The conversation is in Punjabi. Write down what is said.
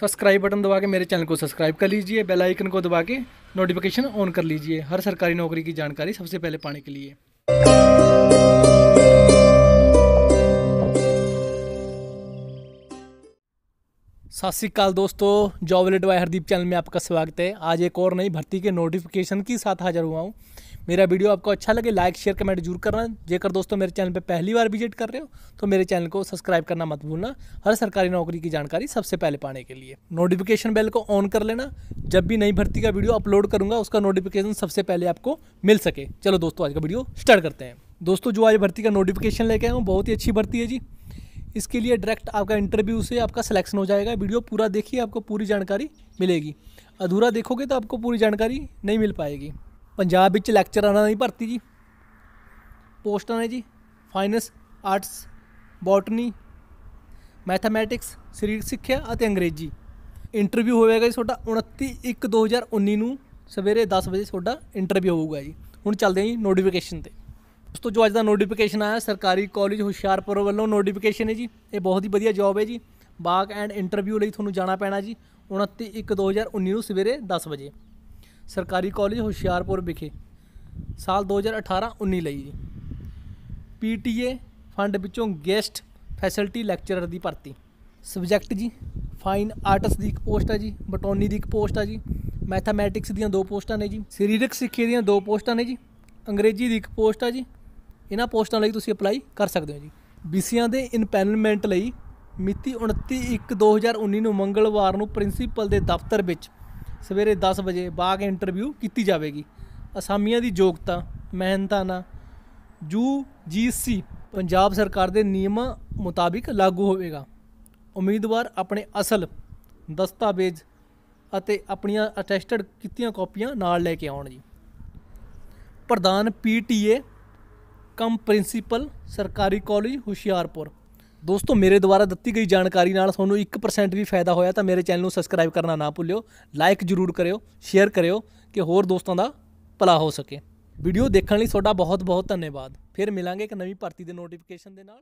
सब्सक्राइब बटन दबा के मेरे चैनल को सब्सक्राइब कर लीजिए बेल आइकन को दबा के नोटिफिकेशन ऑन कर लीजिए हर सरकारी नौकरी की जानकारी सबसे पहले पाने के लिए सत श्रीकाल दोस्तों जॉब लेट बाय हरदीप चैनल में आपका स्वागत है। आज एक और नई भर्ती के नोटिफिकेशन के साथ हाजिर हुआ हूँ। मेरा वीडियो आपको अच्छा लगे लाइक शेयर कमेंट ज़रूर करना। जेकर दोस्तों मेरे चैनल पर पहली बार विज़िट कर रहे हो तो मेरे चैनल को सब्सक्राइब करना मत भूलना। हर सरकारी नौकरी की जानकारी सबसे पहले पाने के लिए। नोटिफिकेशन बेल को ऑन कर लेना। जब भी नई भर्ती का वीडियो अपलोड करूँगा, उसका नोटिफिकेशन सबसे पहले आपको मिल सके। चलो दोस्तों, आज का वीडियो स्टार्ट करते हैं। दोस्तों, जो आज भर्ती का नोटिफिकेशन लेके आया हूँ, बहुत ही अच्छी भर्ती है जी। इसके लिए डायरेक्ट आपका इंटरव्यू से आपका सिलेक्शन हो जाएगा वीडियो पूरा देखिए आपको पूरी जानकारी मिलेगी अधूरा देखोगे तो आपको पूरी जानकारी नहीं मिल पाएगी ਪੰਜਾਬ ਵਿੱਚ ਲੈਕਚਰਾਰਾਂ ਦੀ ਭਰਤੀ ਜੀ ਪੋਸਟਾਂ ਨੇ ਜੀ ਫਾਈਨੈਂਸ ਆਰਟਸ ਬੋਟਨੀ ਮੈਥਮੈਟਿਕਸ ਸਰੀਰਕ ਸਿੱਖਿਆ ਅਤੇ ਅੰਗਰੇਜ਼ੀ ਇੰਟਰਵਿਊ ਹੋਵੇਗਾ ਜੀ ਤੁਹਾਡਾ 29 1 2019 ਨੂੰ ਸਵੇਰੇ 10 ਵਜੇ ਤੁਹਾਡਾ ਇੰਟਰਵਿਊ ਹੋਊਗਾ ਜੀ ਹੁਣ ਚੱਲਦੇ ਹਾਂ ਜੀ ਨੋਟੀਫਿਕੇਸ਼ਨ ਤੇ ਉਸ ਤੋਂ ਜੋ ਅੱਜ ਦਾ ਨੋਟੀਫਿਕੇਸ਼ਨ ਆਇਆ, ਸਰਕਾਰੀ ਕਾਲਜ ਹੁਸ਼ਿਆਰਪੁਰ ਵੱਲੋਂ ਨੋਟੀਫਿਕੇਸ਼ਨ ਹੈ ਜੀ। ਇਹ ਬਹੁਤ ਹੀ ਵਧੀਆ ਜੌਬ ਹੈ ਜੀ। ਬਾਗ ਐਂਡ ਇੰਟਰਵਿਊ ਲਈ ਤੁਹਾਨੂੰ ਜਾਣਾ ਪੈਣਾ ਜੀ 29 1 2019 ਨੂੰ ਸਵੇਰੇ 10 ਵਜੇ। ਸਰਕਾਰੀ ਕਾਲਜ ਹੁਸ਼ਿਆਰਪੁਰ ਵਿਖੇ, ਸਾਲ 2018-19 ਲਈ ਜੀ। ਪੀਟੀਏ ਫੰਡ ਵਿੱਚੋਂ ਗੈਸਟ ਫੈਸਿਲਿਟੀ ਲੈਕਚਰਰ ਦੀ ਭਰਤੀ। ਸਬਜੈਕਟ ਜੀ ਫਾਈਨ ਆਰਟਸ ਦੀ ਇੱਕ ਪੋਸਟ ਹੈ ਜੀ, ਬਟੋਨੀ ਦੀ ਇੱਕ ਪੋਸਟ ਹੈ ਜੀ ਮੈਥਮੈਟਿਕਸ ਦੀਆਂ ਦੋ ਪੋਸਟਾਂ ਨੇ ਜੀ, ਸਰੀਰਕ ਸਿੱਖਿਆ ਦੀਆਂ ਦੋ ਪੋਸਟਾਂ ਨੇ ਜੀ, ਅੰਗਰੇਜ਼ੀ ਦੀ ਇੱਕ ਪੋਸਟ ਹੈ ਜੀ ਇਹਨਾਂ ਪੋਸਟਾਂ ਲਈ ਤੁਸੀਂ ਅਪਲਾਈ ਕਰ ਸਕਦੇ ਹੋ ਜੀ। ਬੀਸੀਆਂ ਦੇ ਇਨਪੈਨਲਮੈਂਟ ਲਈ ਮਿਤੀ 29 1 2019 ਨੂੰ ਮੰਗਲਵਾਰ ਨੂੰ ਪ੍ਰਿੰਸੀਪਲ ਦੇ ਦਫ਼ਤਰ ਵਿੱਚ ਸਵੇਰੇ 10 ਵਜੇ ਬਾਗ ਇੰਟਰਵਿਊ ਕੀਤੀ ਜਾਵੇਗੀ। ਅਸਾਮੀਆਂ ਦੀ ਯੋਗਤਾ, ਮਿਹਨਤਾਨਾ, ਯੂ ਜੀ ਸੀ, ਪੰਜਾਬ ਸਰਕਾਰ ਦੇ ਨਿਯਮਾਂ ਮੁਤਾਬਿਕ ਲਾਗੂ ਹੋਵੇਗਾ। ਉਮੀਦਵਾਰ ਆਪਣੇ ਅਸਲ ਦਸਤਾਵੇਜ਼ ਅਤੇ ਆਪਣੀਆਂ ਅਟੈਸਟਡ ਕੀਤੀਆਂ ਕਾਪੀਆਂ ਨਾਲ ਲੈ ਕੇ ਆਉਣ ਜੀ। ਪ੍ਰਧਾਨ ਪੀਟੀਏ ਕਮ ਪ੍ਰਿੰਸੀਪਲ, ਸਰਕਾਰੀ ਕਾਲਜ, ਹੁਸ਼ਿਆਰਪੁਰ। ਦੋਸਤੋ, ਮੇਰੇ ਦੁਆਰਾ ਦਿੱਤੀ ਗਈ ਜਾਣਕਾਰੀ ਨਾਲ ਤੁਹਾਨੂੰ 1% ਵੀ ਫਾਇਦਾ ਹੋਇਆ ਤਾਂ ਮੇਰੇ ਚੈਨਲ ਨੂੰ ਸਬਸਕ੍ਰਾਈਬ ਕਰਨਾ ਨਾ ਭੁੱਲਿਓ। ਲਾਈਕ ਜ਼ਰੂਰ ਕਰਿਓ ਸ਼ੇਅਰ ਕਰਿਓ ਕਿ ਹੋਰ ਦੋਸਤਾਂ ਦਾ ਭਲਾ ਹੋ ਸਕੇ। ਵੀਡੀਓ ਦੇਖਣ ਲਈ ਤੁਹਾਡਾ ਬਹੁਤ ਬਹੁਤ ਧੰਨਵਾਦ। ਫਿਰ ਮਿਲਾਂਗੇ ਇੱਕ ਨਵੀਂ ਭਰਤੀ ਦੇ ਨੋਟੀਫਿਕੇਸ਼ਨ ਦੇ ਨਾਲ।